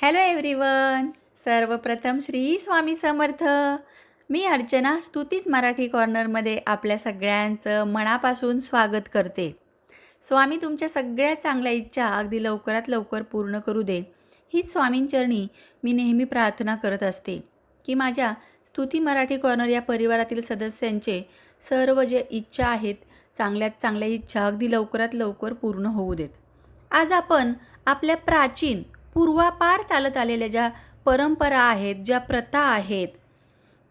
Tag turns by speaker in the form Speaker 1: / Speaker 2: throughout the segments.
Speaker 1: Hello everyone सर्वप्रथम श्री स्वामी समर्थ. मी अर्चना स्तुतीच मराठी कॉर्नरमध्ये आपल्या सगळ्यांचं मनापासून स्वागत करते. स्वामी तुमच्या सगळ्या चांगल्या इच्छा अगदी लवकरात लवकर पूर्ण करू दे. हीच स्वामींचरणी मी नेहमी प्रार्थना करत असते. की माझ्या स्तुती मराठी कॉर्नर या परिवारातील सदस्यांचे सर्व जे इच्छा आहेत चांगल्यात चांगल्या इच्छा अगदी लवकरात लवकर पूर्ण होऊ देत. आज आपण आपल्या प्राचीन पूर्वापार चालत आलेल्या ज्या परंपरा आहेत ज्या प्रथा आहेत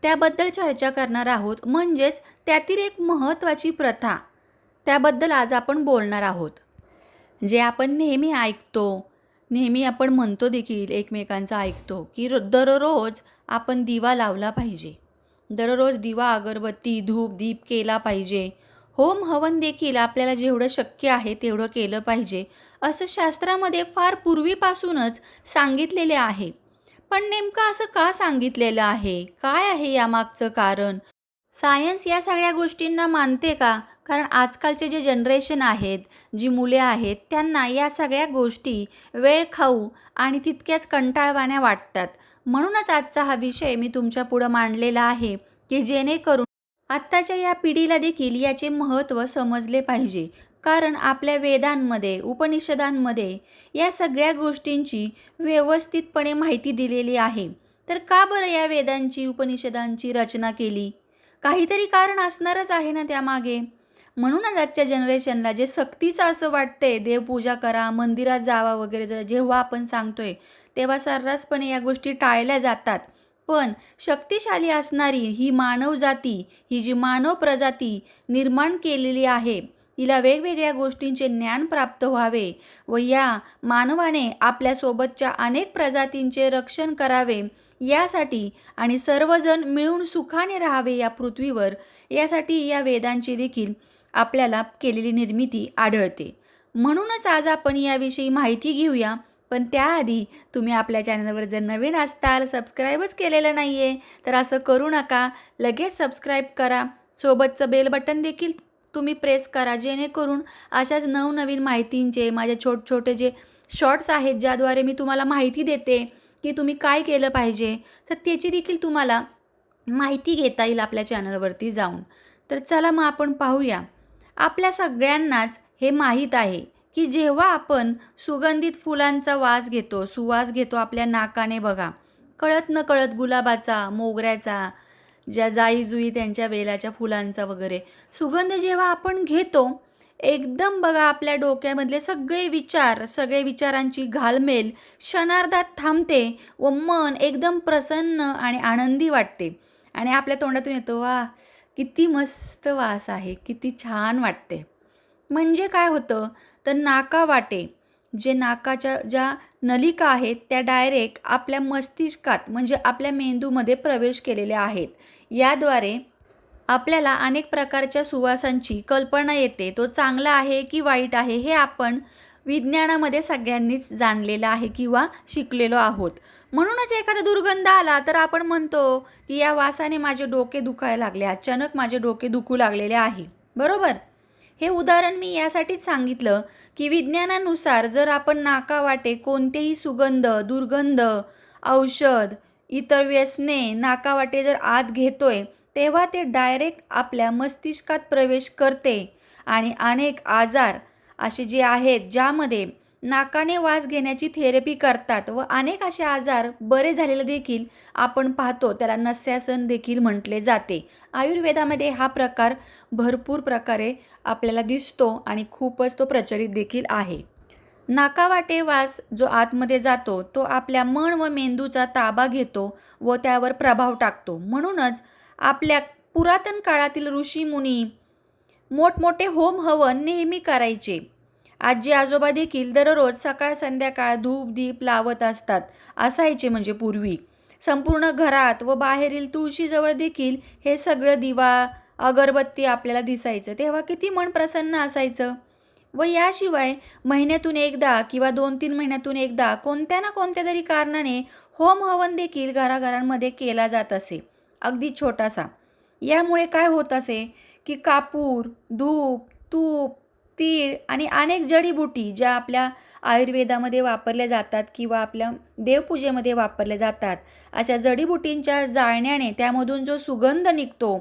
Speaker 1: त्याबद्दल चर्चा करणार आहोत. म्हणजेच त्यातील एक महत्त्वाची प्रथा. त्याबद्दल आज आपण बोलणार आहोत. जे आपण नेहमी ऐकतो नेहमी आपण म्हणतो देखील एकमेकांचं ऐकतो की दररोज आपण दिवा लावला पाहिजे. दररोज दिवा अगरबत्ती धूप दीप केला पाहिजे. होम हवन देखील आपल्याला जेवढं शक्य आहे तेवढं केलं पाहिजे. असं शास्त्रामध्ये फार पूर्वीपासूनच सांगितलेले आहे. पण नेमकं असं का सांगितलेलं आहे? काय आहे यामागचं कारण? सायन्स या सगळ्या गोष्टींना मानते का? कारण आजकालचे जे जनरेशन आहेत जी मुले आहेत त्यांना या सगळ्या गोष्टी वेळ खाऊ आणि तितक्याच कंटाळवाण्या वाटतात. म्हणूनच आजचा हा विषय मी तुमच्या पुढं मांडलेला आहे की जेणेकरून आत्ताच्या या पिढीला देखील याचे महत्त्व समजले पाहिजे. कारण आपल्या वेदांमध्ये उपनिषदांमध्ये या सगळ्या गोष्टींची व्यवस्थितपणे माहिती दिलेली आहे. तर का बरं या वेदांची उपनिषदांची रचना केली? काहीतरी कारण असणारच आहे ना त्यामागे. म्हणूनच आजच्या जनरेशनला जे सक्तीचं असं वाटतंय देवपूजा करा मंदिरात जावा वगैरे जेव्हा आपण सांगतोय तेव्हा सर्रासपणे या गोष्टी टाळल्या जातात. पण शक्तिशाली असणारी ही मानव जाती ही जी मानव प्रजाती निर्माण केलेली आहे तिला वेगवेगळ्या गोष्टींचे ज्ञान प्राप्त व्हावे व या मानवाने आपल्यासोबतच्या अनेक प्रजातींचे रक्षण करावे यासाठी आणि सर्वजण मिळून सुखाने राहावे या पृथ्वीवर यासाठी या वेदांची देखील आपल्याला केलेली निर्मिती आढळते. म्हणूनच आज आपण याविषयी माहिती घेऊया पण त्याआधी तुम्ही आपल्या चॅनलवर जर नवीन असताल सबस्क्राईबच केलेलं नाही आहे तर असं करू नका. लगेच सबस्क्राईब करा. सोबतचं बेल बटन देखील तुम्ही प्रेस करा जेणेकरून अशाच नवनवीन माहितींचे माझे छोट छोटे जे शॉर्ट्स आहेत ज्याद्वारे मी तुम्हाला माहिती देते की तुम्ही काय केलं पाहिजे तर त्याची देखील तुम्हाला माहिती घेता येईल आपल्या चॅनलवरती जाऊन. तर चला मग आपण पाहूया. आपल्या सगळ्यांनाच हे माहीत आहे की जेव्हा आपण सुगंधित फुलांचा वास घेतो सुवास घेतो आपल्या नाकाने बघा. कळत न कळत गुलाबाचा मोगऱ्याचा ज्या जाई जुई त्यांच्या वेलाच्या फुलांचा वगैरे. सुगंध जेव्हा आपण घेतो एकदम बघा आपल्या डोक्यामधले सगळे विचार सगळे विचारांची घालमेल क्षणार्धात थांबते व मन एकदम प्रसन्न आणि आनंदी वाटते. आणि आपल्या तोंडातून येतो वा किती मस्त वास आहे किती छान वाटते. म्हणजे काय होतं? तर नाका वाटे. जे नाकाच्या ज्या नलिका आहेत त्या डायरेक्ट आपल्या मस्तिष्कात म्हणजे आपल्या मेंदूमध्ये प्रवेश केलेल्या आहेत. याद्वारे आपल्याला अनेक प्रकारच्या सुवासांची कल्पना येते. तो चांगला आहे की वाईट आहे हे आपण विज्ञानामध्ये सगळ्यांनीच जाणलेलं आहे किंवा शिकलेलो आहोत. म्हणूनच एखादा दुर्गंध आला तर आपण म्हणतो की या वासाने माझे डोके दुखायला लागले अचानक माझे डोके दुखू लागलेले आहे. बरोबर? हे उदाहरण मी यासाठीच सांगितलं की विज्ञानानुसार जर आपण नाकावाटे कोणतेही सुगंध दुर्गंध औषध इतर व्यसने नाकावाटे जर आत घेतोय तेव्हा ते डायरेक्ट आपल्या मस्तिष्कात प्रवेश करते आणि अनेक आजार असे जे आहेत ज्यामध्ये नाकाने वास घेण्याची थेरपी करतात व अनेक असे आजार बरे झालेले देखील आपण पाहतो. त्याला नस्यासन देखील म्हटले जाते. आयुर्वेदामध्ये हा प्रकार भरपूर प्रकारे आपल्याला दिसतो आणि खूपच तो प्रचलित देखील आहे. नाकावाटे वास जो आतमध्ये जातो तो आपल्या मन व मेंदूचा ताबा घेतो व त्यावर प्रभाव टाकतो. म्हणूनच आपल्या पुरातन काळातील ऋषीमुनी मोठमोठे होम हवन नेहमी करायचे. आजी आजोबा देखील दररोज सकाळ संध्याकाळ धूप दीप लावत असतात असायचे म्हणजे पूर्वी. संपूर्ण घरात व बाहेरील तुळशीजवळ देखील हे सगळं दिवा अगरबत्ती आपल्याला दिसायचं. तेव्हा किती मन प्रसन्न असायचं. व याशिवाय महिन्यातून एकदा किंवा दोन तीन महिन्यातून एकदा कोणत्या ना कोणत्या तरी कारणाने होम हवन देखील घराघरांमध्ये केला जात असे. अगदी छोटासा. यामुळे काय होत असे की कापूर धूप तूप तीळ आणि अनेक जडीबुटी ज्या आपल्या आयुर्वेदामध्ये वापरल्या जातात किंवा आपल्या देवपूजेमध्ये वापरल्या जातात. अशा जडीबुटींच्या जाळण्याने त्यामधून जो सुगंध निघतो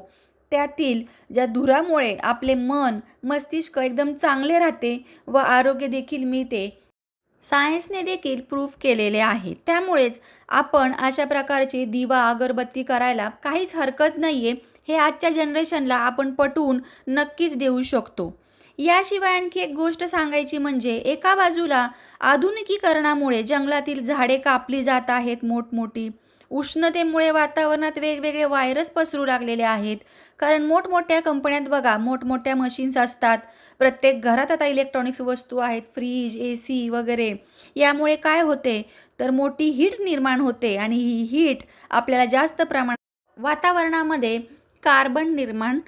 Speaker 1: त्यातील ज्या धुरामुळे आपले मन मस्तिष्क एकदम चांगले राहते व आरोग्य देखील मिळते. सायन्सने देखील प्रूफ केलेले आहे. त्यामुळेच आपण अशा प्रकारचे दिवा अगरबत्ती करायला काहीच हरकत नाही आहे हे आजच्या जनरेशनला आपण पटवून नक्कीच देऊ शकतो. याशिवाय आणखी एक गोष्ट सांगायची म्हणजे एका बाजूला आधुनिकीकरणामुळे जंगलातील झाडे कापली जात आहेत मोठमोठी. उष्णतेमुळे वातावरणात वेगवेगळे व्हायरस पसरू लागलेले आहेत. कारण मोठमोठ्या कंपन्यात बघा मोठमोठ्या मशीन्स असतात. प्रत्येक घरात आता इलेक्ट्रॉनिक्स वस्तू आहेत फ्रीज ए सी वगैरे. यामुळे काय होते? तर मोठी हीट निर्माण होते आणि ही हीट आपल्याला जास्त प्रमाणात वातावरणामध्ये कार्बन निर्माण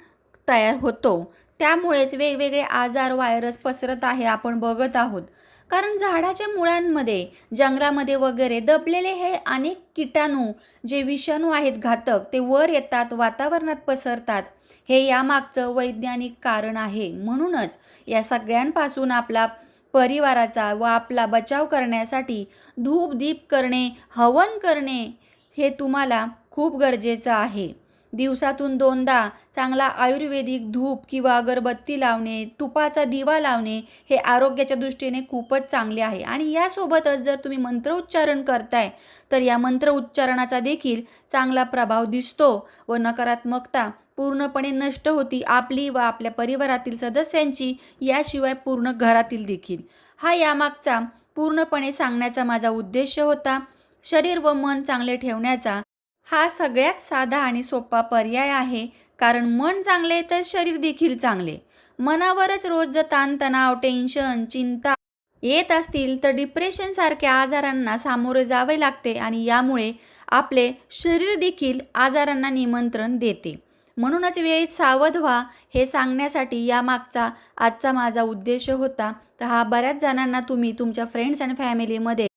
Speaker 1: तयार होतो. त्यामुळेच वेगवेगळे आजार व्हायरस पसरत आहे आपण बघत आहोत. कारण झाडाच्या मुळांमध्ये जंगलामध्ये वगैरे दबलेले हे अनेक किटाणू जे विषाणू आहेत घातक ते वर येतात वातावरणात पसरतात. हे यामागचं वैज्ञानिक कारण आहे. म्हणूनच या सगळ्यांपासून आपला परिवाराचा व आपला बचाव करण्यासाठी धूप दीप करणे हवन करणे हे तुम्हाला खूप गरजेचं आहे. दिवसातून दोनदा चांगला आयुर्वेदिक धूप किंवा अगरबत्ती लावणे तुपाचा दिवा लावणे हे आरोग्याच्या दृष्टीने खूपच चांगले आहे. आणि यासोबतच जर तुम्ही मंत्रोच्चारण करताय तर या मंत्र उच्चारणाचा देखील चांगला प्रभाव दिसतो व नकारात्मकता पूर्णपणे नष्ट होती आपली व आपल्या परिवारातील सदस्यांची याशिवाय पूर्ण घरातील देखील. हा यामागचा पूर्णपणे सांगण्याचा माझा उद्देश होता. शरीर व मन चांगले ठेवण्याचा हा सगळ्यात साधा आणि सोपा पर्याय आहे. कारण मन चांगले तर शरीर देखील चांगले मनावरच रोज ताणतणाव टेन्शन चिंता येत असतील तर डिप्रेशनसारख्या आजारांना सामोरे जावे लागते आणि यामुळे आपले शरीर देखील आजारांना निमंत्रण देते. म्हणूनच वेळीत सावध व्हा. हे सांगण्यासाठी यामागचा आजचा माझा उद्देश होता. तर हा बऱ्याच जणांना तुम्ही तुमच्या फ्रेंड्स आणि फॅमिलीमध्ये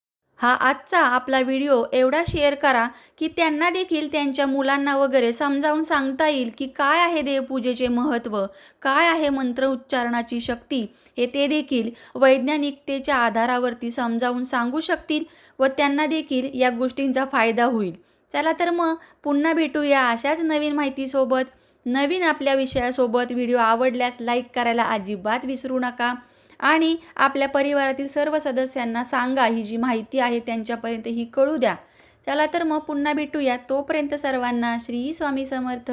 Speaker 1: हा आजचा आपला व्हिडिओ एवढा शेअर करा की त्यांना देखील त्यांच्या मुलांना वगैरे समजावून सांगता येईल की काय आहे देवपूजेचे महत्त्व काय आहे मंत्र उच्चारणाची शक्ती हे ते देखील वैज्ञानिकतेच्या आधारावरती समजावून सांगू शकतील व त्यांना देखील या गोष्टींचा फायदा होईल. चला तर मग पुन्हा भेटूया अशाच नवीन माहितीसोबत. नवीन आपल्या विषयासोबत व्हिडिओ आवडल्यास लाईक करायला अजिबात विसरू नका. आणि आपल्या परिवारातील सर्व सदस्यांना सांगा ही जी माहिती आहे त्यांच्यापर्यंत ही कळू द्या. चला तर मग पुन्हा भेटूया. तोपर्यंत सर्वांना श्री स्वामी समर्थ.